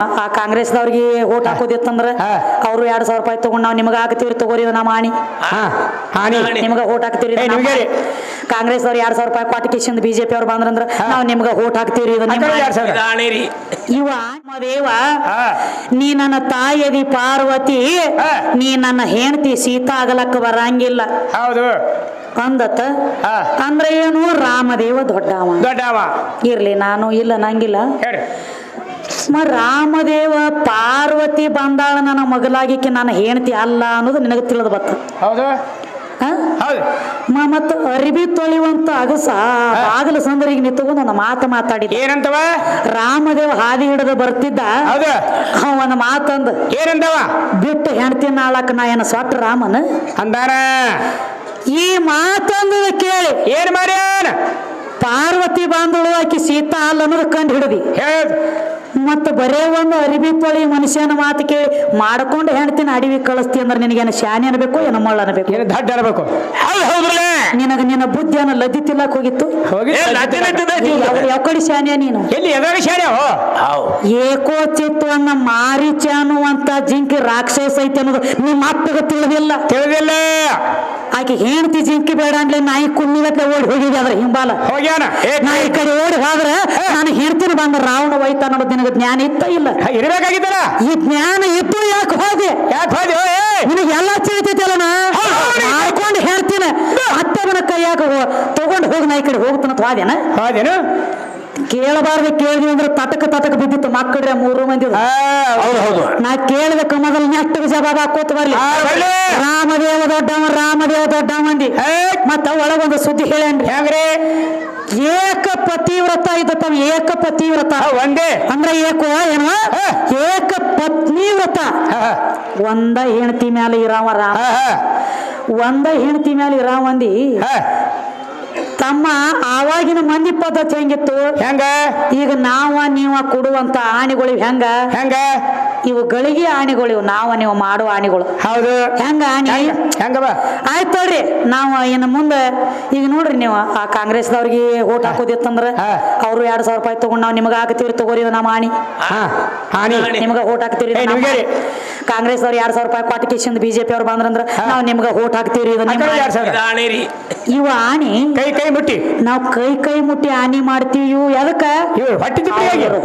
ಆ ಕಾಂಗ್ರೆಸ್ದವ್ರಿಗೆ ಓಟ್ ಹಾಕೋದಿತ್ತಂದ್ರ. ಅವರು ಎರಡ್ ಸಾವಿರ ರೂಪಾಯಿ ತಗೊಂಡ್ ನಾವು ನಿಮಗೆ ಹಾಕ್ತಿವ್ರಿ ತಗೋರಿ ನಮ್ಮ ಆಣಿ ನಿಮ್ಗ ಹಾನಿ ನಿಮ್ಗೆ ಓಟ್ ಹಾಕ್ತಿವ್ರಿ. ಕಾಂಗ್ರೆಸ್ ಅವ್ರು ಎರಡ್ ಸಾವಿರ ರೂಪಾಯಿ ಕೊಟ್ಟ ಕಿಶನ್ ಬಿಜೆಪಿ ಅವ್ರು ಬಂದ್ರಂದ್ರ ನಾವು ನಿಮ್ಗ ಓಟ್ ಹಾಕ್ತಿವ್ರಿ ಇವ ದೇವ. ನೀ ನನ್ನ ತಾಯದಿ ಪಾರ್ವತಿ. ನೀ ನನ್ನ ಹೆಂಡತಿ ಸೀತಾ ಆಗಲಕ್ಕ ಬರಂಗಿಲ್ಲ. ಹೌದು. ಅಂದತ್ತ? ಅಂದ್ರ ಅಂದ್ರೆ ಏನು? ರಾಮದೇವ ದೊಡ್ಡವ. ದೊಡ್ಡವ. ಇರ್ಲಿ ನಾನು ಇಲ್ಲ ನಂಗಿಲ್ಲ. ರಾಮದೇವ ಪಾರ್ವತಿ ಬಂದಾಳ ನನ್ನ ಮಗಲಾಗಿಕ್ಕೆ ನನ್ನ ಹೆಂಡತಿ ಅಲ್ಲ ಅನ್ನೋದು ನಿನಗೆ ತಿಳಿದು ಬತ್ತ ಮತ್ತ ಅರಿಬಿ ತೊಳಿವಂತ ಅಗಸ ಆಗಲ ಸಂದರಿಗೆ ನಿಂತು ಒಂದು ಮಾತು ಮಾತಾಡಿದ ಏನಂತವ? ರಾಮದೇವ ಹಾದಿ ಹಿಡಿದು ಬರ್ತಿದ್ದ. ಒಂದು ಅವನ ಮಾತಂದ. ಏನಂತವ? ಬಿಟ್ಟು ಹೆಂಡತಿ ನಾಳಕ್ಕ ನಾ ಏನ ಸೊಟ್ಟ ರಾಮನ? ಅಂದಾರ ಈ ಮಾತಂದ ಕೇಳಿ. ಏನ್ ಮಾಡ್ಯಾನ ಪಾರ್ವತಿ ಬಾಂಧಳು ಆಕಿ ಸೀತಾ ಅಲ್ಲ ಅನ್ನೋದು ಕಂಡು ಹಿಡಿದಿ. ಹೇಳು. ಮತ್ತ ಬರೇ ಒಂದು ಅರಿವಿ ತೊಳಿ ಮನುಷ್ಯನ ಮಾತಿಗೆ ಕೇಳಿ ಮಾಡ್ಕೊಂಡು ಹೆಣ್ತಿನ ಅಡವಿ ಕಳಿಸ್ತಿ ಅಂದ್ರೆ ನಿನಗೇನು ಶಾನೆ ಅನ್ಬೇಕು ಏನು ಮಳ್ಳ ಅನ್ಬೇಕು? ಏನು ದಡ್ಡ ಅನ್ಬೇಕು? ನಿನಗ ನಿನ್ನ ಬುದ್ಧಿಯನ್ನು ಲದ್ದಿ ತಿಲ್ಲಕ್ ಹೋಗಿತ್ತು? ಯಾವ ಕಡೆ ಶಾನೆ ನೀನು? ಎಲ್ಲಿ ಏಕೋ ಚಿತ್ತವನ್ನ ಮಾರಿಚ ಅನ್ನುವಂತ ಜಿಂಕಿ ರಾಕ್ಷಸ ಐತೆ ಅನ್ನೋದು ನಿಮ್ಮ ಅಪ್ಪಗೆ ತಿಳಿದಿಲ್ಲ. ತಿಳಿದಿಲ್ಲ. ಆಕೆ ಹೆಂಡತಿ ಜಿಂಕಿ ಬೇಡ ಅಂದ್ಲೆ ನಾಯಿ ಕುಣ್ಣಿಗತ್ತೆ ಓಡಿ ಹೋಗಿದ್ದೆ ಅದ್ರ ಹಿಂಬಾಲ. ಹೋಗ್ಯಾನ? ಏ ನಾ ಈ ಕಡೆ ಓಡಿ ಹೋದ್ರೆ ನಾನು ಹೆಂಡ್ತಿನ ಬಂದ ರಾವಣ ಹೋಯ್ತ ಅನ್ನೋದು ನಿನಗೆ ಜ್ಞಾನ ಇತ್ತ ಇಲ್ಲ? ಇರಬೇಕಾಗಿದ್ದಲ್ಲ ಈ ಜ್ಞಾನ ಇತ್ತು ಯಾಕೆ ಹೋದೆ? ಯಾಕೆ ಹೋದೆ? ನಿನಗೆ ಎಲ್ಲ ತಿಳಿತೈತಲ್ಲ ನಾ? ಮಾಡ್ಕೊಂಡು ಹೇಳ್ತೀನಿ ಅತ್ತವನ ಕೈಯಾಗ ಯಾಕೆ ತಗೊಂಡು ಹೋಗಿ ನಾಯಿ ಕಡೆ ಹೋಗ್ತಾನ ಹೋದೇನ ಹೋದೇನು ಕೇಳಬಾರ್ದು ಕೇಳಿದ್ವಿ ಅಂದ್ರೆ ತಟಕ ತಟಕ ಬಿದ್ದಿತ್ತು. ಮಕ್ಕಳ್ರೆ ಮೂರು ಮಂದಿ ಆ, ಹೌದು ಹೌದು. ನಾ ಕೇಳಿದ ಕಮದಲ್ಲಿ ನೆಟ್ಟು ಜವಾಬ ಹಾಕೋತ ಬರ್ಲಿ. ಬರ್ಲಿ. ರಾಮದೇವ ದೊಡ್ಡವ ರಾಮದೇವ ದೊಡ್ಡ ಮಂದಿ ಮತ್ತ ಒಳಗೊಂದು ಸುದ್ದಿ ಹೇಳೇನ್ರಿ ಹೆಂಗ್ರಿ? ಏಕ ಪತಿವ್ರತ ಇದ್ದತ್ತವ ಏಕ ಪತಿವ್ರತ. ಒಂದೇ. ಅಂದ್ರೆ ಏಕೋ ಏನೋ? ಏಕ ಪತ್ನಿವ್ರತ. ಒಂದೇ ಹೆಣ್ತಿ ಮೇಲೆ ಇರಾವ ರಾಮ. ಒಂದೇ ಹೆಣ್ತಿ ಮೇಲೆ ಇರಾವ ಮಂದಿ ಹಾ. ತಮ್ಮ ಆವಾಗಿನ ಮಂದಿ ಪದ್ಧತಿ ಹೆಂಗಿತ್ತು? ಹೆಂಗ? ಈಗ ನಾವ ನೀವ ಕೊಡುವಂತ ಆಣಿಗಳು ಹೆಂಗ? ಹೆಂಗ? ಇವು ಗಳಿಗೆ ಆಣಿಗಳು ಇವು ನಾವು ನೀವು ಮಾಡುವ ಆಣಿಗಳು ಹೌದು. ಹೆಂಗ ಆಣಿ ಹೆಂಗ? ಹೆಂಗವ ಆಯ್ತು ತೋರಿ ನಾವು ಇನ್ನು ಮುಂದೆ ಈಗ ನೋಡ್ರಿ ನೀವು ಆ ಕಾಂಗ್ರೆಸ್ದವ್ರಿಗೆ ಓಟ್ ಹಾಕೋದಿತ್ತಂದ್ರ ಅವ್ರು ಎರಡ್ ಸಾವಿರ ರೂಪಾಯಿ ತಗೊಂಡ್ ನಾವು ನಿಮಗೆ ಹಾಕ್ತೀವಿ ತಗೋರಿ ನಮ್ಮ ಆಣಿ. ನಿಮ್ಗೆ ಓಟ್ ಹಾಕ್ತಿವ್ರಿ ಏ, ನಿಮ್ಗೆ ರೀ. ಕಾಂಗ್ರೆಸ್ ಅವ್ರು ಎರಡ್ ಸಾವಿರ ರೂಪಾಯಿ ಕೊಟ್ಟು ಕಿಶನ್ ಬಿಜೆಪಿ ಅವ್ರು ಬಂದ್ರಂದ್ರ ನಾವು ನಿಮ್ಗೆ ಓಟ್ ಇದಾಣಿರಿ ಇವ ಆಣಿ. ಕೈ ಕೈ ಮುಟ್ಟಿ. ನಾವು ಕೈ ಕೈ ಮುಟ್ಟಿ ಆಣಿ ಮಾಡ್ತೀವಿ. ಇವು ಎದಕ್ಕ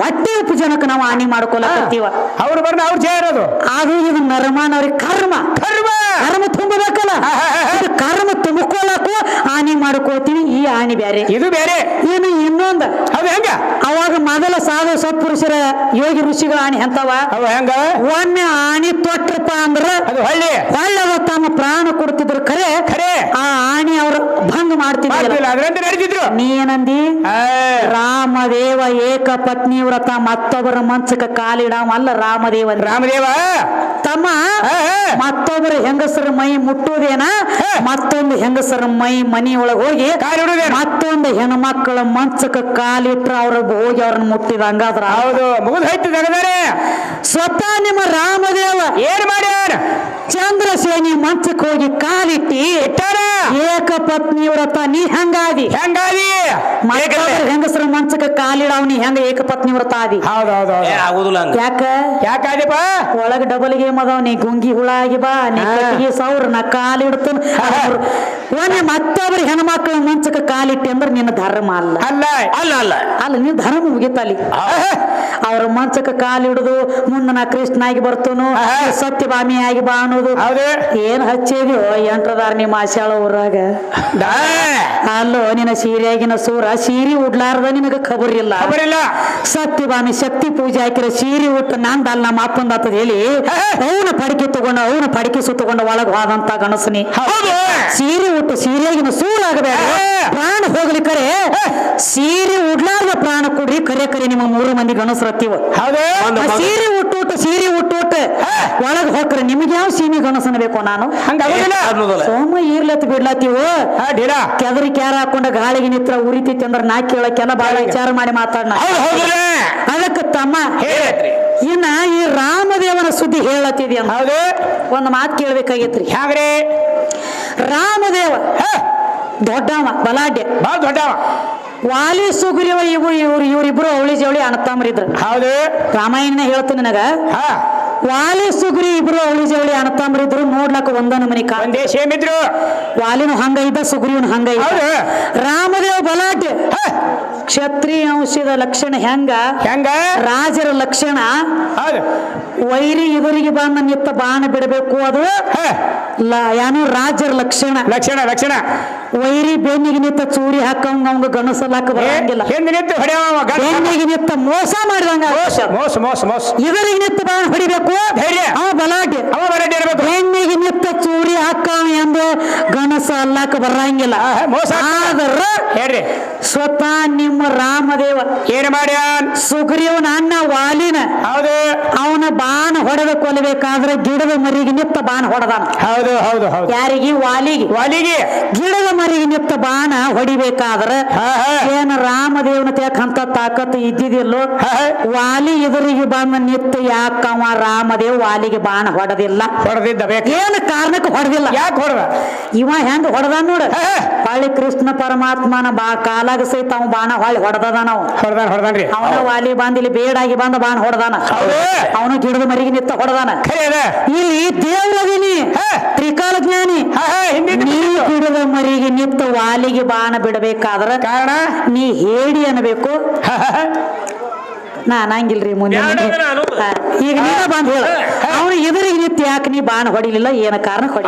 ಹೊಟ್ಟಿ ಉಪಜನಕ್ಕೆ ನಾವು ಆಣಿ ಮಾಡ್ಕೊಳಕತ್ತೀವ ಅವ್ರು ಬರ್ನ ಅವ್ರು ಇರೋದು. ಅದು ಇದು ನರಮಾನವ್ರಿಗೆ ಕರ್ಮ. ಕರ್ಮ! ಕರ್ಮ ತುಂಬಬೇಕಲ್ಲ. ಇದು ಕರ್ಮ ತುಂಬಿಕೊಳ್ಳಕ್ಕೂ ಹಾನಿ ಮಾಡ್ಕೋತೀನಿ ಈ ಹಾನಿ ಬೇರೆ ಇದು ಬೇರೆ ಏನು ಇನ್ನೊಂದು. ಅದು ಹೆಂಗ? ಮೊದಲ ಸಾಧು ಸತ್ಪುರುಷರ ಯೋಗಿ ಋಷಿಗಳ ಆಣಿ ಅಂತವ ಅವ ಹೆಂಗ? ಒಮ್ಮೆ ಆಣಿ ತೊಟ್ರಪ್ಪ ಅಂದ್ರ ಅದು ಹಳ್ಳಿ. ಹಳ್ಳವ ತಮ್ಮ ಪ್ರಾಣ ಕೊಡ್ತಿದ್ರು ಖರೆ? ಖರೆ. ಆ ಆಣಿ ಅವ್ರು ಭಂಗ ಮಾಡ್ತಿದ್ರು ಅದ್ರಂತೆ ನೀ ಏನಂದಿ ಆ, ರಾಮದೇವ ಏಕ ಪತ್ನಿ ವ್ರತ ಮತ್ತೊಬ್ಬರ ಮಂಚಕ ಕಾಲಿಡಾಮ. ಅಲ್ಲ ರಾಮದೇವ ರಾಮದೇವ? ತಮ್ಮ. ಮತ್ತೊಬ್ಬರ ಹೆಂಗಸರ ಮೈ ಮುಟ್ಟುವುದೇನ? ಮತ್ತೊಂದು ಹೆಂಗಸರ ಮೈ ಮನಿ ಒಳಗೆ ಹೋಗಿ? ಮತ್ತೊಂದು ಹೆಣ್ಮಕ್ಳ ಮಂಚಕ ಕಾಲಿಟ್ರ ಅವ್ರ ಹೋಗಿ ಅವ್ರನ್ನ ಮುಟ್ಟಿದಂಗ ಹೌದು ಮುಗಿದು ಹೋಯ್ತು ಜಗದಾರೆ. ಸ್ವತಃ ನಿಮ್ಮ ರಾಮದೇವ ಏನ್ ಮಾಡ್ಯಾನ ಚಂದ್ರಸೇನಿ ಮಂಚಕ್ಕೆ ಹೋಗಿ ಕಾಲಿಟ್ಟಿ ಏಕಪತ್ನಿ ಏಕ ಪತ್ನಿ ವ್ರತ ನೀ ಹೆಂಗಾದಿ? ಹೆಂಗಾದಿ? ಹೆಂಗಸರ ಮಂಚಕ ಕಾಲಿಡಾವ್ ನೀ ಹೆಂಗ ಏಕಪತ್ನಿ ವ್ರತ ಆದಿ? ಹೌದು ಹೌದು ಏ ಹೌದು ಆಗುದಿಲ್ಲ ಹಂಗ. ಯಾಕ? ಯಾಕಾದಿಪ್ಪ ಒಳಗ ಡಬಲ್ ಗೇಮ್ ಅದಾವ ನೀ ಗುಂಗಿ ಹುಳ ಆಗಿ ಬಾ ನೀ ಸೌರ ಕಟ್ಟಿಗೆ ಸೌರ್ ನಾ ಕಾಲಿಡ್ತನ ಒಮ್ಮೆ ಮತ್ತೊಬ್ರ ಹೆಣ್ಮಕ್ಳ ಮಂಚಕ್ಕೆ ಕಾಲಿಟ್ಟಿ ಅಂದ್ರೆ ನಿನ್ನ ಧರ್ಮ ಅಲ್ಲ. ಅಲ್ಲ. ಅಲ್ಲ ಅಲ್ಲ. ಅಲ್ಲ ನೀನ್ ಧರ್ಮ ಮುಗಿತಲ್ಲಿ ಅವ್ರ ಮಂಚಕ ಕಾಲಿಡುದು ಮುಂದೆ ನಾ ಕೃಷ್ಣ ಆಗಿ ಬರ್ತನು. ಸತ್ಯಭಾಮಿ ಆಗಿ ಬಾ ಅನ್ನೋದು. ಹೌದು. ಏನ್ ಹಚ್ಚಿದ್ಯೋ ಎಂಟ್ರದಾರ ನಿಮ್ಮ ಆಶಾಳ ಊರಾಗ. ಅಲ್ಲೋ ನಿನ್ನ ಸೀರೆಯಾಗಿನ ಸೂರ ಸೀರೆ ಉಡ್ಲಾರ್ದ ನಿನಗ ಖಬರ್ ಇಲ್ಲ. ಖಬರಿಲ್ಲ ಸತ್ಯಭಾಮಿ ಶಕ್ತಿ ಪೂಜೆ ಹಾಕಿರ ಸೀರೆ ಉಟ್ಟು ನಂದಲ್ಲ ನಮ್ಮ ಅಪ್ಪಂದ ಆತದ ಹೇಳಿ ಅವನ ಪಡಿಕೆ ತಗೊಂಡ ಅವನ ಪಡಿಕೆ ಸುತ್ತಕೊಂಡು ಒಳಗ ಹೋದಂತ ಗಣಸನಿ. ಸೀರೆ ಉಟ್ಟು ಸೂರ ಆಗಬೇಡ. ಪ್ರಾಣ ಹೋಗ್ಲಿ ಕರೆ. ಸೀರೆ ಉಡ್ಲಾರ್ದ ಪ್ರಾಣ ಕೊಡ್ರಿ ಕರೆ ಕರೆ ನಿಮ್ಮ ಮೂರು ಮಂದಿ ಗಣಸರು ಹತ್ತಿವ ಹೌದು. ಒಂದು ಮಗ- ಸೀರೆ ಉಟ್ಟು ಸೀರೆ ಉಟ್ಟು ಒಳಗ್ ಹೋಗ್ರಿ ನಿಮ್ಗೆ ಯಾವ ಸೀಮೆ ಗಣಸನ ಬೇಕು ನಾನು? ಸೋಮ ಇರ್ಲತ್ ಬಿಡ್ಲತ್ತೀವ? ಕೆದರಿ ಕ್ಯಾರ ಹಾಕೊಂಡ ಗಾಳಿಗೆ ನಿತ್ರ ಉರಿತೈತಿ ಅಂದ್ರ ನಾ ಕೇಳಕ್ಕೆಲ್ಲ ಬಹಳ ವಿಚಾರ ಮಾಡಿ ಹೌದಿಲ್ಲ ಅದಕ್ಕೆ ತಮ್ಮ ಇನ್ನ ಈ ರಾಮದೇವನ ಸುದ್ದಿ ಹೇಳತ್ತಿದ್ಯ ಹೌದು. ಒಂದು ಮಾತು ಕೇಳ್ಬೇಕಾಗೈತ್ರಿ. ಹ್ಯಾಂಗ್ರಿ ರಾಮದೇವ. ಹೇ, ದೊಡ್ಡವ ಬಲಾಢ್ಯ. ಬಹಳ ದೊಡ್ಡವ. ವಾಲಿ ಸುಗ್ರೀವ ಇವು ಇವ್ರು ಇವ್ರಿಬ್ರು ಅವಳಿ ಜವಳಿ ಅಣ್ಣತಮ್ಮರಿದ್ರು. ಹೌದು. ರಾಮಾಯಣ ಹೇಳ್ತೀನಿ ನನಗ. ಹಾ. ವಾಲಿ ಸುಗ್ರಿ ಇಬ್ರು ಅವಳಿ ಜವಳಿ ಅಣ್ಣತಮ್ಮರಿದ್ರು ನೋಡ್ಲಕ್ಕ ಒಂದೊಂದು ಮನಿ ಕಾ ಒಂದೇ ಸೇಮ್ ಇದ್ರು. ವಾಲಿನು ಹಂಗ ಇದ್ದ ಸುಗ್ರೀವನ್ ಹಂಗ ಇದ್ದ. ರಾಮದೇವ್ ಬಲಾಟೆ ಕ್ಷತ್ರಿಯ ಅಂಶದ ಲಕ್ಷಣ ಹೆಂಗ? ಹೆಂಗ? ರಾಜರ ಲಕ್ಷಣ. ವೈರಿ ಇದರಿಗೆ ಬಂದ ನಿತ್ತ ಬಾಣ ಬಿಡಬೇಕು ಅದು ಯಾನು ರಾಜರ ಲಕ್ಷಣ. ಲಕ್ಷಣ ಲಕ್ಷಣ. ವೈರಿ ಬೆನ್ನಿಗೆ ನಿತ್ತ ಚೂರಿ ಹಾಕಂಗ ಅವಂಗ ಗಣಸಲಾಕ ಬರಂಗಿಲ್ಲ. ಬೆನ್ನಿಗೆ ನಿತ್ತ ಮೋಸ ಮಾಡಿದಂಗ ಮೋಸ ಮೋಸ ಮೋಸ ಇದರಿಗೆ ನಿತ್ತ ಬಾಣ ಹೊಡಿಬೇಕು. ಅವ ಬಲಾಟೆ ಅವ ಬಲಾಟೆ ಇರಬೇಕು. ಬೆನ್ನಿಗೆ ನಿತ್ತ ಚೂರಿ ಹಾಕವ ಎಂದು ಗಣಸ ಅಲ್ಲಾಕ ಬರಂಗಿಲ್ಲ. ಮೋಸ. ಆದ್ರ ಹೇಳ್ರಿ. ಸ್ವತಃ ನಿಮ್ಮ ರಾಮದೇವ ಏನು ಮಾಡ್ಯಾನ್? ಸುಗ್ರೀವನ ಅಣ್ಣ ವಾಲಿನ ಹೌದು. ಅವನ ಬಾಣ ಹೊಡೆದ ಕೊಲ್ಲಬೇಕಾದ್ರೆ ಗಿಡದ ಮರಿಗೆ ನಿತ್ತ ಬಾಣ ಹೊಡೆದಾನ. ಹೌದು ಹೌದು ಹೌದು. ಯಾರಿಗೆ? ವಾಲಿಗೆ. ವಾಲಿಗೆ. ಗಿಡದ ಮರಿಗೆ ನಿತ್ತ ಬಾಣ ಹೊಡಿಬೇಕಾದ್ರೆ ಏನ ರಾಮದೇವನ ತೇಕಂತ ತಾಕತ್ತು ಇದ್ದಿದಿಲ್ಲೋ. ವಾಲಿ ಎದುರಿಗೆ ಬಂದ ನಿತ್ತ ಯಾಕವ ರಾಮದೇವ್ ವಾಲಿಗೆ ಬಾಣ ಹೊಡೆದಿಲ್ಲ? ಹೊಡೆದಿದ್ದ ಬೇಕು. ಏನ ಕಾರಣಕ್ಕೆ ಹೊಡೆದಿಲ್ಲ. ಯಾಕೆ ಹೊಡೆದ? ಇವ ಹೆಂಗ ಹೊಡೆದ ನೋಡ. ಹೊಳ್ಳಿ ಕೃಷ್ಣ ಪರಮಾತ್ಮನ ಬಾ ಕಾಲಾಗ ಸಹಿತ ಅವ ಬಾಣ ಹೊಳ್ಳಿ ಹೊಡೆದ ನಾವು ಹೊಡೆದಾನ ಹೊಡೆದಾನ್ರಿ. ಅವನ ವಾಲಿ ಬಂದ ಇಲ್ಲಿ ಬೇಡಾಗಿ ಬಂದ ಬಾಣ ಹೊಡೆದಾನ. ಅವನು ಅವನು ಗಿಡದ ಮರಿಗೆ ನಿತ್ತ ಹೊಡೆದಾನ ಇಲ್ಲಿ ದೇವರದಿನಿ. ತ್ರಿಕಾಲ ಜ್ಞಾನಿ ನೀ ಗಿಡದ ಮರಿಗೆ ನಿತ್ತ ವಾಲಿಗೆ ಬಾಣ ಬಿಡಬೇಕಾದ್ರ ಕಾರಣ? ನೀ ಹೇಳಿ ಅನ್ನಬೇಕು. ನಾ ಅನ್ನಂಗಿಲ್ರಿ ಮುಂದೆ ಈಗ ನೀನ ಬಂದ್ ಹೇಳ. ಅವನು ಎದುರಿಗೆ ನಿತ್ತ ಯಾಕೆ ನೀ ಬಾಣ ಹೊಡಿಲಿಲ್ಲ ಏನ ಕಾರಣ ಹೊಡಿ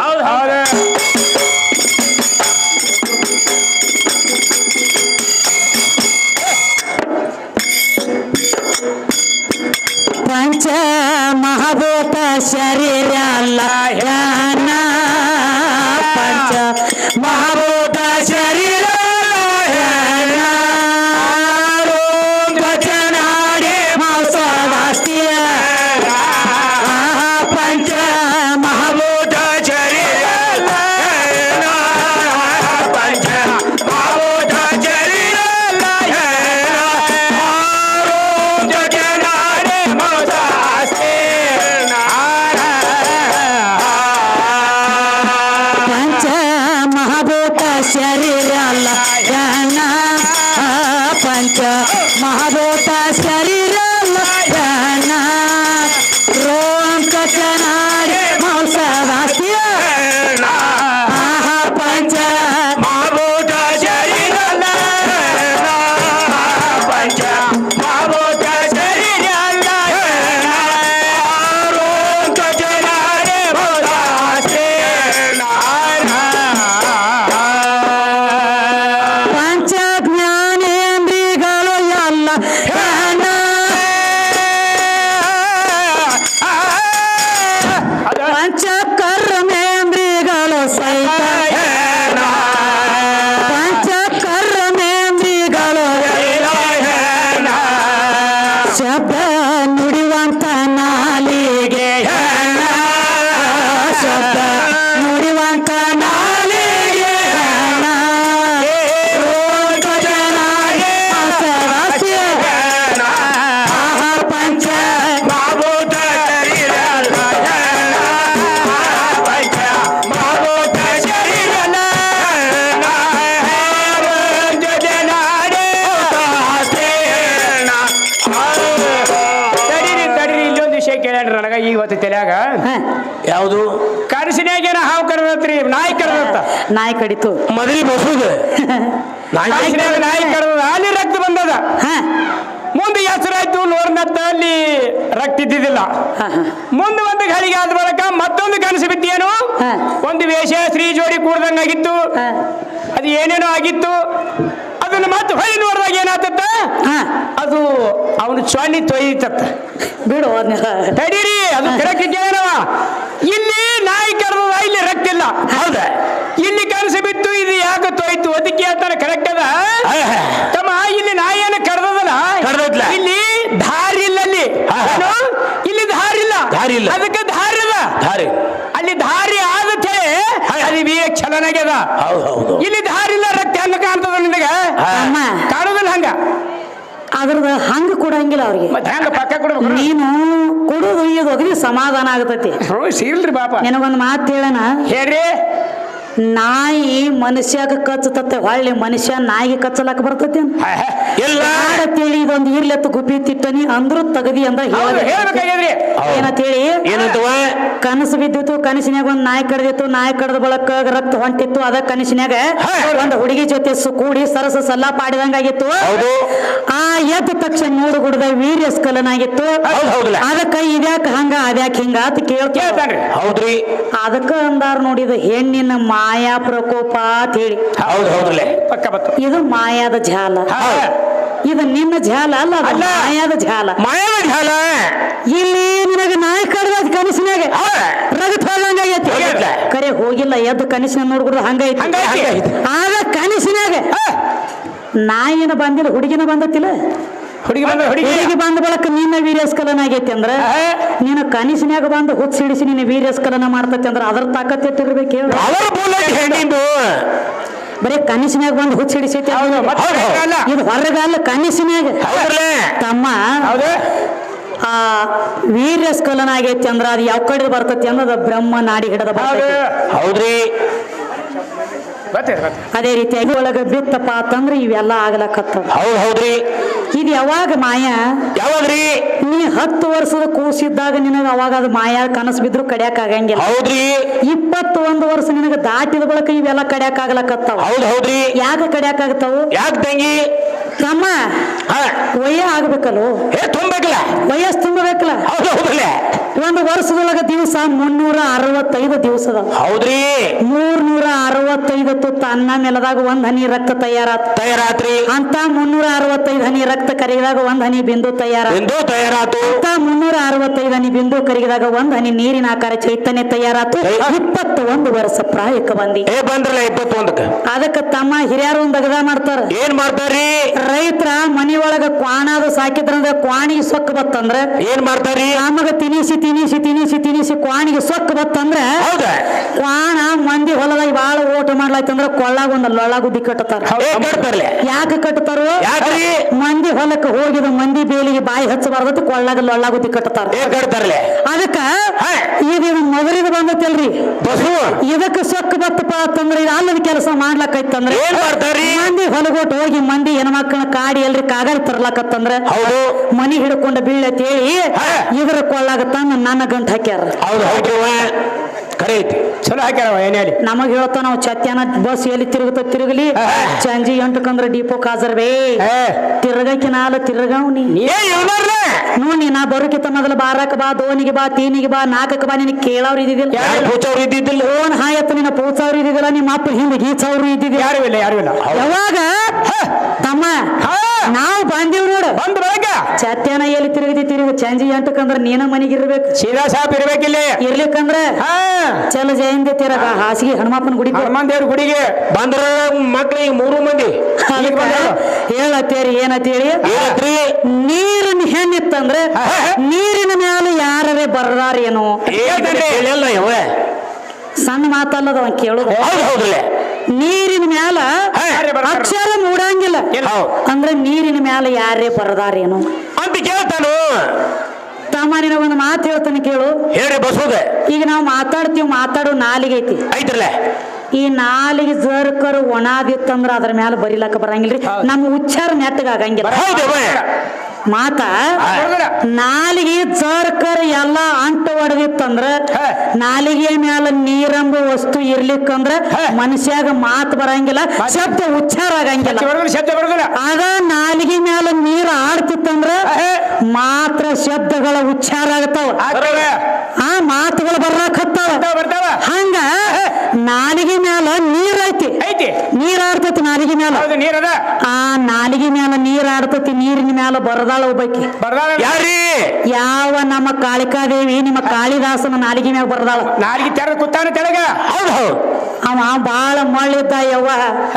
ಮಹಾಭೂತ ಶರೀರ ಲಯನ ಶರೀರ ಲಯನ help. ಯಾವುದು? ಕನಸಿನಾಗೇನ ಹಾವು ಕರೆದತ್ರಿ? ನಾಯಿ ಕರೆದತ್ತ. ನಾಯಿ ಕಡಿತು. ಮದರಿ ಬಸುದು? ಕನಸಿನಾಗ ನಾಯಿ ಕಡದ ಅಲ್ಲಿ ರಕ್ತ ಬಂದದ. ಹ. ಮುಂದೆ ಹೆಸರಾಯ್ತು ನೋಡ್ನತ್ತ ಅಲ್ಲಿ ರಕ್ತ ಇದ್ದಿದ್ದಿಲ್ಲ. ಹ, ಹ. ಮುಂದೆ ಒಂದು ಗಳಿಗೆ ಆದ ಬಳಕ ಮತ್ತೊಂದು ಕನಸು ಬಿದ್ದೇನು ಒಂದು ವೇಷ ಶ್ರೀ ಜೋಡಿ ಕೂಡ್ದಂಗಾಗಿತ್ತು. ಅದು ಏನೇನೋ ಆಗಿತ್ತು. ಅದನ್ನ ಮತ್ತೆ ಹೊಳಿ ನೋಡಿದಾಗ ಏನಾಗ್ತತ್ತ ಅದು ಅವನು ಚೊಣ್ಣಿ ತೊಯ್ತತ್ತ ಬಿಡು. ತಡೀರಿ ಅದು ಕರೆಕ್ಟ್ ಏನವ ಇಲ್ಲಿ ನಾಯಿ ಕರೆದ ಇಲ್ಲಿ. ರಕ್ತಿಲ್ಲ ಹೌದ. ಇಲ್ಲಿ ಕನಸು ಬಿತ್ತು ಇದು ಯಾಕೆ ತೊಯ್ತು? ಅದಕ್ಕೆ ಹೇಳ್ತಾನೆ ಕರೆಕ್ಟ್ ಅದ? ತಮ್ಮ ಇಲ್ಲಿ ನಾಯಿಯನ್ನು ಕರೆದದಲ್ಲ. ಇಲ್ಲಿ ದಾರಿ ಇಲ್ಲ ಅಲ್ಲಿ. ಇಲ್ಲಿ ದಾರಿ ಇಲ್ಲ. ದಾರಿ ಇಲ್ಲ. ಅದಕ್ಕೆ ದಾರಿ ಅದ. ದಾರಿ ಅಲ್ಲಿ ದಾರಿ ಆದತ್ತೆ ಅಲ್ಲಿ ಚಲನಾಗ್ಯದ ಹೌದು ಹೌದು. ಇಲ್ಲಿ ದಾರಿ ಇಲ್ಲ ರಕ್ತ ಹೆಂಗ ಕಾಣ್ತದ ನಿನಗ ಹಾ. ಅಮ್ಮ ಕಾಣೋದಿಲ್ಲ ಹಂಗ ಅದ್ರದ್ದು ಹಂಗ ಕೊಡಂಗಿಲ್ಲ ಅವ್ರಿಗೆ ಮತ್ತೆ ಹೆಂಗ ಪಕ್ಕ ಕೊಡ್ಬೇಕು ನೀನು ಕೊಡೋದು ಒಯ್ಯೋದು ಒಗದಿ ಸಮಾಧಾನ ಆಗತೈತಿ ಇಲ್ರಿ ಬಾಪ ನಿನಗೊಂದು ಮಾತು ಹೇಳಣ ಹೇಳ್ರಿ ನಾಯಿ ಮನುಷ್ಯಾಗ ಕಚ್ಚತತ್ತೆ ಹೊಳ್ಳಿ ಮನುಷ್ಯ ನಾಯಿಗೆ ಕಚ್ಚಲಾಕ ಬರ್ತೈತಿ ಇಲ್ಲ ತಿಳಿ ಇದೊಂದು ಇರ್ಲೆತ್ತು ಗುಬ್ಬಿ ತಿಟ್ಟನಿ ಅಂದ್ರು ತಗದಿ ಅಂದ ಏನಂತೇಳಿ ಏನಂತವ ಕನಸು ಬಿದ್ದಿತ್ತು ಕನಸಿನ್ಯಾಗ ಒಂದ್ ನಾಯಿ ಕಡ್ದಿತ್ತು ನಾಯಿ ಕಡ್ದ ಬಳಕ ರಕ್ತ ಹೊಂಟಿತ್ತು ಅದ ಕನಸಿನ್ಯಾಗ ಒಂದ್ ಹುಡುಗಿ ಜೊತೆ ಕೂಡಿ ಸರಸ ಸಲ್ಲಾ ಪಾಡಿದಂಗಾಗಿತ್ತು. ಆ ತಕ್ಷಣ ನೋಡು ಗುಡ್ದ ವೀರ್ಯ ಸ್ಕಲನಾಗಿತ್ತು ಅದಕ್ಕ ಇದ್ಯಾಕ ಹಂಗ ಅದ್ಯಾಕ ಹಿಂಗ ಅಂತ ಕೇಳ್ತಾರ ಕೇಳ್ತಾನ್ರಿ ಹೌದ್ರಿ. ಅದಕ್ಕ ಅಂದಾರ ನೋಡಿದ ಹೆಣ್ಣಿನ ಮಾಯಾ ಪ್ರಕೋಪ ಅಂತ ಹೇಳಿ. ಹೌದು ಹೌದ್ರಲೆ ಪಕ್ಕ ಬತ್ತು ಇದು ಮಾಯಾದ ಜಾಲ. ಇದು ನಿನ್ನ ಜಾಲ ಅಲ್ಲ ಅದು. ಮಾಯಾದ ಜಾಲ ಮಾಯದ ಜಾಲ ಇಲ್ಲಿ ನಿನಗೆ ನಾಯಿ ಕಡ್ದ ಕನಸಿನಾಗ ರಗತ್? ಕರೆ ಹೋಗಿಲ್ಲ ಎದ್ದು ಕನಸಿನ ನೋಡ್ಬಿಡ್ದು ಹಂಗೈತಿ ಹಂಗೈತಿ. ಆಗ ಕನಸಿನಾಗ ನಾಯಿನ ಬಂದಿಲ್ಲ ಹುಡುಗಿನ ಬಂದತಿಲ್ಲ ಹುಡುಗಿ ಬಂದ ಹುಡುಗಿ ಹುಡುಗಿ ಬಂದ ಬಳಕ ನಿನ್ನ ವೀರ್ಯಸ್ಖಲನ ಆಗೈತಿ ಅಂದ್ರ ನೀನು ಕನಸಿನ್ಯಾಗ ಬಂದು ಹುಚ್ಚ ಹಿಡಿಸಿ ನಿನ್ನ ವೀರ್ಯಸ್ಖಲನ ಮಾಡ್ತತಿ ಅಂದ್ರ ಅದ್ರ ತಾಕತ್ ಎತ್ತಿರ್ಬೇಕು ಹೇಳು. ಅವರ ಬುಲೆಟ್ ಹೆಣ್ಣಿಂದು. ಬರೀ ಕನಸಿನ್ಯಾಗ ಬಂದು ಹುಚ್ಚ ಹಿಡಿಸೈತಿ ಇದು ಹೊರಗಲ್ಲ ಕನಸಿನ್ಯಾಗ ತಮ್ಮ ಹೌದು. ಆ ವೀರ್ಯಸ್ಖಲನ ಆಗೈತಿ ಅಂದ್ರ ಅದು ಯಾವ ಕಡೆ ಬರ್ತತಿ ಅನ್ನೋದು ಬ್ರಹ್ಮ ನಾಡಿ ಹಿಡದ ಹೌದ್ರಿ. ಅದೇ ರೀತಿಯಾಗಿ ಒಳಗ ಬಿತ್ತಪ್ಪ ಅಂತಂದ್ರೆ ಇವೆಲ್ಲ ಆಗ್ಲಕತ್ತವ ಹೌದ್ ಹೌದ್ರಿ. ಇದು ಯಾವಾಗ ಮಾಯ? ಯಾವಾಗ್ರಿ? ನೀ ಹತ್ತು ವರ್ಷದ ಕೂಸಿದ್ದಾಗ ನಿನಗ ಅವಾಗ ಅದು ಮಾಯಾ ಕನಸು ಬಿದ್ರು ಕಡಿಯಾಕ ಆಗಂಗಿಲ್ಲ. ಹೌದ್ರಿ. ಇಪ್ಪತ್ತು ಒಂದು ವರ್ಷ ನಿನಗ ದಾಟಿದ ಬಳಕ ಇವೆಲ್ಲ ಕಡಿಯಾಕ ಆಗ್ಲಕತ್ತಾವ. ಹೌದ್ ಹೌದ್ರಿ. ಯಾಕೆ ಕಡಿಯಾಕ ಆಗ್ತಾವು? ಯಾಕೆ ತಂಗಿ? ತಮ್ಮ ವಯ ಆಗ್ಬೇಕಲ್ಲ? ಏ ತುಂಬಬೇಕಲ್ಲ. ವಯಸ್ಸು ತುಂಬಬೇಕಲ್ಲ? ಹೌದ್ ಒಂದು ವರ್ಷದೊಳಗ ದಿವಸ ಮುನ್ನೂರ ಅರವತ್ತೈದು ದಿವಸ ಅದಾವ ಹೌದ್ರಿ. ಮೂರ್ನೂರ ಅರವತ್ತೈದು ತುತ್ತ ಅನ್ನ ನೆಲದಾಗ ಒಂದ್ ಹನಿ ರಕ್ತ ತಯಾರಾತ್. ತಯಾರಾತ್ರಿ. ಅಂತ ಮುನ್ನೂರ ಅರವತ್ತೈದು ಹನಿ ರಕ್ತ ಕರಗಿದಾಗ ಒಂದ್ ಹನಿ ಬಿಂದು ತಯಾರ ಬಿಂದು ತಯಾರಾತು. ಅಂತ ಮುನ್ನೂರ ಅರವತ್ತೈದು ಹನಿ ಬಿಂದು ಕರಗಿದಾಗ ಒಂದ್ ಹನಿ ನೀರಿನ ಆಕಾರ ಚೈತನ್ಯ ತಯಾರಾತು. ತಯಾರ- ಇಪ್ಪತ್ತ ಒಂದು ವರ್ಷ ಪ್ರಾಯಕ್ಕೆ ಬಂದಿ. ಏ ಬಂದ್ರಲ್ಲ ಇಪ್ಪತ್ತೊಂದಕ್ಕೆ. ಅದಕ್ಕೆ ತಮ್ಮ ಹಿರಿಯರು ಒಂದ್ ಅಗದ ಮಾಡ್ತಾರ. ಏನ್ ಮಾಡ್ತಾರ್ರಿ? ರೈತರ ಮನಿ ಒಳಗ ಕ್ವಾಣಾದ ಸಾಕಿದ್ರಂದ್ರ ಕ್ವಾಣಿಗೆ ಸೊಕ್ಕ ಬತ್ತಂದ್ರ ಏನ್ ಮಾಡ್ತಾರ್ರಿ ನಮಗ ತಿನಿಸಿ ತಿನಿಸಿ ತಿನಿಸಿ ತಿನಿಸಿ ಕ್ವಾಣಿಗೆ ಸೊಕ್ಕ ಬತ್ತಂದ್ರ ಹೌದ ಕ್ವಾಣ ಮಂದಿ ಹೊಲದಾಗ ಬಾಳ ಓಟ ಮಾಡ್ಲಾಯ್ತಂದ್ರ ಕೊಳ್ಳಾಗ ಒಂದ್ ಲೊಳ್ಳ ಗುದ್ದಿ ಕಟ್ಟತಾರ ಏ ಕಟ್ತಾರ್ಲೆ ಯಾಕೆ ಕಟ್ಟತಾರೋ ಯಾಕ್ರಿ ಮಂದಿ ಹೊಲಕ್ಕೆ ಹೋಗಿದ ಮಂದಿ ಬೇಲಿಗೆ ಬಾಯಿ ಹಚ್ಚಬಾರ್ದತ್ ಕೊಳ್ಳಾಗ ಲೊಳ್ಳ ಗುದ್ದಿ ಕಟ್ಟತಾರ ಏ ಕಟ್ತಾರ್ಲೆ ಅದಕ್ಕ ಹಾ. ಇದು ಮೊದಲಿದ ಬಂದೈತಲ್ರಿ ಬಸು ಇದಕ್ಕೆ ಸೊಕ್ಕ ಬತ್ತಪ್ಪ ಅಂತಂದ್ರ ಇದು ಅಲ್ಲದ ಕೆಲಸ ಮಾಡ್ಲಕ್ಕೈತಂದ್ರ ಏನ್ ಮಾಡ್ತಾರ್ರಿ ಮಂದಿ ಹೊಲಗೋಟ್ ಹೋಗಿ ಮಂದಿ ಹೆಣ್ಮಕ್ಳನ್ನ ಕಾಡಿ ಎಲ್ರಿ ಕಾಗಲ್ ತರ್ಲಾಕತ್ತಂದ್ರ ಹೌದು. ಮನಿ ಹಿಡ್ಕೊಂಡ ಬೀಳತ್ ಹೇಳಿ. ಇದ್ರ ಕೊಳ್ಳಾಗ ತಂದ ನನ್ನ ಗಂಟ್ ಹಾಕ್ಯಾರ. ಹೌದು. ಖರೆ ಐತಿ. ಚಲೋ ಹಾಕ್ಯಾರ ಏನೇಳಿ ನಮಗ್ ಹೇಳ್ತಾ ನಾವು ಚತ್ಯಾನ ಬಸ್ ಎಲ್ಲಿ ತಿರುಗತ ತಿರುಗಲಿ? ಸಂಜೆ ಎಂಟಕ್ಕಂದ್ರ ಡಿಪೋ ಕಾಜರ್ ಬೇ. ನಾಲ್ ತಿರ್ಗಕ್ಕೆ ನಾಲ ತಿರ್ಗಾವ್ನಿ ಏ ಇವನರ್ಲೆ? ನೋಡಿ ನಾ ಬರೋಕಿತ ಮೊದಲು ಬಾರಕ್ ಬಾ ದೋನಿಗೆ ಬಾ ತೀನಿಗೆ ಬಾ ನಾಲ್ಕಕ್ಕೆ ಬಾ ನಿನಗೆ ಕೇಳವ್ರು ಇದ್ದಿದ್ದಿಲ್ಲ. ಯಾರು ಕೂಚವ್ರು ಇದ್ದಿದ್ದಿಲ್ಲ? ಓನ್ ಹಾಯತ್ತ ನಿನ್ನ ಪೂಚವ್ರು ಇದ್ದಿದ್ದಿಲ್ಲ ನಿಮ್ಮ ಅಪ್ಪ ಹಿಂದೆ ಗೀಚವ್ರು ಇದ್ದಿದ್ದಿಲ್ಲ. ಯಾರು ಇಲ್ಲ ಯಾರು ಇಲ್ಲ. ಯಾವಾಗ? ತಮ್ಮ. ನಾವು ಬಂದಿವ್ ನೋಡು. ಬಂದ್ ಬೆಳಗ್ಗೆ. ಚತ್ಯಾನ ಎಲ್ಲಿ ತಿರುಗಿದಿ ತಿರುಗಿ ಚಂಜಿ ಅಂತಕಂದ್ರ ನೀನ ಮನೆಗೆ ಇರ್ಬೇಕು. ಸೀದಾ ಸಾಪ್ ಇರ್ಬೇಕಿಲ್ಲಿ ಇರ್ಲಿಕ್ಕಂದ್ರ ಚಲ ಜಯಂತಿ ತಿರಗ ಹಾಸಿಗೆ ಹನುಮಪ್ಪನ ಗುಡಿ ಹನುಮಾನ್ ದೇವ್ರ ಗುಡಿಗೆ ಬಂದ್ರ ಮಕ್ಳಿಗೆ ಮೂರು ಮಂದಿ. ಹೇಳತ್ತೇರಿ ಏನತ್ತೇರಿ? ನೀರಿನ ಹೆಣ್ಣಿತ್ತಂದ್ರೆ ನೀರಿನ ಮ್ಯಾಲ ಯಾರೇ ಬರ್ದಾರೇನು. ಸಣ್ಣ ಮಾತಲ್ಲದ ಕೇಳುದು. ಹೌದು ನೀರಿನ ಮ್ಯಾಲ ಅಕ್ಷರ ಮೂಡಂಗಿಲ್ಲ. ಅಂದ್ರೆ ನೀರಿನ ಮ್ಯಾಲ ಯಾರೇ ಬರದಾರೇನು. ಅಂತ ಕೇಳ್ತಾನು. ತಮ್ಮನಿನ ಒಂದು ಮಾತು ಹೇಳ್ತಾನೆ ಕೇಳು. ಹೇಳಿ ಬಸೋದೆ ಈಗ ನಾವು ಮಾತಾಡ್ತೀವಿ ಮಾತಾಡೋ ನಾಲಿಗೆ ಐತಿ. ಐತ್ರಲೆ ಈ ನಾಲಿಗೆ ಜರ್ಕರು ಒಣಾದಿತ್ತಂದ್ರ ಅದ್ರ ಮ್ಯಾಲ ಬರಿಲಕ್ಕ ಬರಂಗಿಲ್ರಿ. ನಮ್ಮ ಉಚ್ಚಾರ ನೆಟ್ಟಗ ಆಗಂಗಿಲ್ಲ ಹೌದವ್ವ ಮಾತ ನಾಲಿಗೆ ಜರ್ಕರ್ ಎಲ್ಲ ಅಂಟ ಹೊಡೆದಿತ್ತಂದ್ರ ನಾಲಿಗೆ ಮ್ಯಾಲ ನೀರಂಬ ವಸ್ತು ಇರ್ಲಿಕ್ಕಂದ್ರ ಮನುಷ್ಯಾಗ ಮಾತು ಬರಂಗಿಲ್ಲ ಶಬ್ದ ಉಚ್ಚಾರ ಆಗಂಗಿಲ್ಲ. ಆಗ ನಾಲಿಗೆ ಮ್ಯಾಲ ನೀರು ಆಡ್ತಿತ್ತಂದ್ರ ಮಾತ್ರ ಶಬ್ದಗಳ ಉಚ್ಚಾರ ಆಗ್ತವೆ ಆ ಮಾತುಗಳು ಬರ್ಲಾಕತ್ತಾವ. ಹಂಗ ನಾಲಿಗೆ ಮ್ಯಾಲ ನೀರ್ ಐತಿ. ಐತಿ. ನೀರ್ ಆಡ್ತತಿ ನಾಲಿಗೆ ಮ್ಯಾಲ. ಹೌದು ನೀರದ ಆ ನಾಲಿಗೆ ಮ್ಯಾಲ ನೀರ್ ಆಡ್ತತಿ ನೀರಿನ ಮ್ಯಾಲ ಬರದಾಳ ಒಬ್ಬಕಿ. ಬರ್ದಾಳ ಯಾವ ನಮ್ಮ ಕಾಳಿಕಾದೇವಿ ನಿಮ್ಮ ಕಾಳಿದಾಸನ ನಾಲಿಗೆ ಮ್ಯಾಗ ಬರದಾಳ. ನಾಲಿಗೆ ತೆರ ಕುತ್ತಾನ ತೆಳಗ. ಹೌದು ಹೌದು. ಅವ ಬಾಳ ಮಳ್ಳಿದ್ದ ಯವ್ವ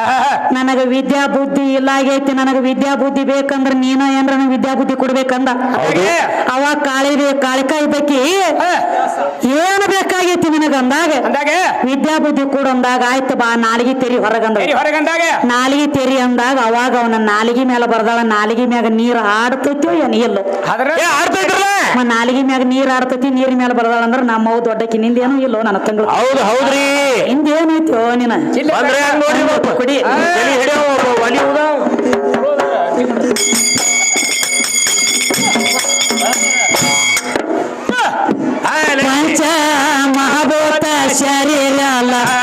ನನಗ ವಿದ್ಯಾ ಬುದ್ಧಿ ಇಲ್ಲ ಆಗೈತಿ ನನಗ ವಿದ್ಯಾ ಬುದ್ಧಿ ಬೇಕಂದ್ರ ನೀನ ಏನ್ರ ನಂಗ್ ವಿದ್ಯಾ ಬುದ್ಧಿ ಕೊಡ್ಬೇಕಂದ? ಹೌದು. ಅವ ಕಾಳಿದೆ ಕಾಳಿಕಾಯಿ ಬೇಕಿ ಏನು ಬೇಕಾಗೈತಿ ನಿನಗ ಅಂದಾಗ ಅಂದಾಗ? ವಿದ್ಯಾ ಬುದ್ಧಿ ಕೊಡು ಅಂದಾಗ ಆಯ್ತು ಬಾ ನಾಲಿಗೆ ತೆರಿ ಹೊರಗಂದ ಹೊರಗಂದಾಗ ನಾಲಿಗೆ ತೆರಿ ಅಂದಾಗ ಅವಾಗ ಅವನ ನಾಲಿಗೆ ಮೇಲೆ ಬರ್ದಾಳ ನಾಲಿಗೆ ಮ್ಯಾಗ ನೀರ್ ಆಡ್ತೈತೋ ಏನ್ ಇಲ್ಲ. ನಾಲಿಗೆ ಮ್ಯಾಗ ನೀರ್ ಆಡ್ತೈತಿ ನೀರ್ ಮ್ಯಾಲ ಬರ್ದಾಳ ಅಂದ್ರ ನಮ್ಮವ್ ದೊಡ್ಡಕಿ ನಿಂದೇನು ಇಲ್ಲೋ ನನ್ನ ತಂಗಳು. ಹೌದು ಹೌದ್ರಿ. ನೀನ ಬಾಪ ಕುಡಿ. I love la